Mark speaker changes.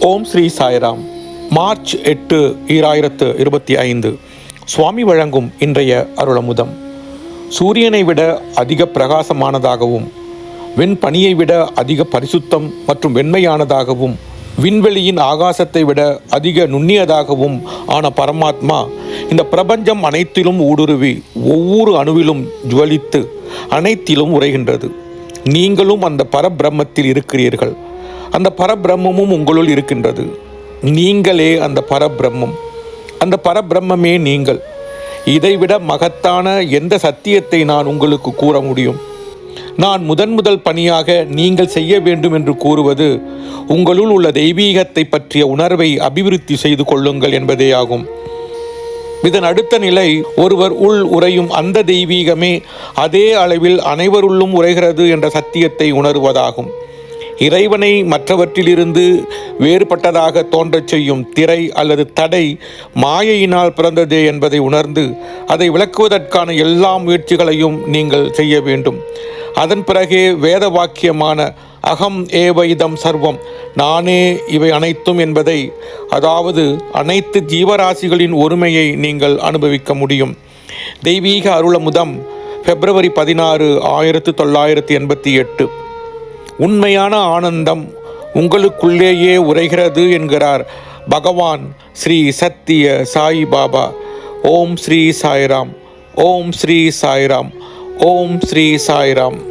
Speaker 1: ஓம் Sri Sairam. March எட்டு ஈராயிரத்து இருபத்தி ஐந்து. சுவாமி வழங்கும் இன்றைய அருளமுதம். சூரியனை விட அதிக பிரகாசமானதாகவும் வெண்பனியை விட அதிக பரிசுத்தம் மற்றும் வெண்மையானதாகவும் விண்வெளியின் ஆகாசத்தை விட அதிக நுண்ணியதாகவும் ஆன பரமாத்மா இந்த பிரபஞ்சம் அனைத்திலும் ஊடுருவி ஒவ்வொரு அணுவிலும் ஜுவலித்து அனைத்திலும் உரைகின்றது. நீங்களும் அந்த பரபிரம்மத்தில் இருக்கிறீர்கள். அந்த பரபிரம்மமும் உங்களுள் இருக்கின்றது. நீங்களே அந்த பரபிரம்மம். அந்த பரபிரம்மே நீங்கள். இதைவிட மகத்தான எந்த சத்தியத்தை நான் உங்களுக்கு கூற முடியும்? நான் முதன் முதல் பணியாக நீங்கள் செய்ய வேண்டும் என்று கூறுவது உங்களுள் உள்ள தெய்வீகத்தை பற்றிய உணர்வை அபிவிருத்தி செய்து கொள்ளுங்கள் என்பதே ஆகும். இதன் அடுத்த நிலை ஒருவர் உள் உறையும் அந்த தெய்வீகமே அதே அளவில் அனைவருள்ளும் உரைகிறது என்ற சத்தியத்தை உணருவதாகும். இறைவனை மற்றவற்றிலிருந்து வேறுபட்டதாக தோன்றச் செய்யும் திரை அல்லது தடை மாயையினால் பிறந்ததே என்பதை உணர்ந்து அதை விளக்குவதற்கான எல்லா முயற்சிகளையும் நீங்கள் செய்ய வேண்டும். அதன் பிறகே வேத வாக்கியமான அகம் ஏவ இதம் சர்வம் நானே இவை அனைத்தும் என்பதை அதாவது அனைத்து ஜீவராசிகளின் ஒருமையை நீங்கள் அனுபவிக்க முடியும். தெய்வீக அருளமுதம் பிப்ரவரி பதினாறு ஆயிரத்து தொள்ளாயிரத்தி எண்பத்தி எட்டு. உண்மையான ஆனந்தம் உங்களுக்குள்ளேயே உரைகிறது என்கிறார் பகவான் ஸ்ரீ சத்திய சாய் பாபா. ஓம் ஸ்ரீ சாய்ராம். ஓம் ஸ்ரீ சாய்ராம். ஓம் ஸ்ரீ சாய்ராம்.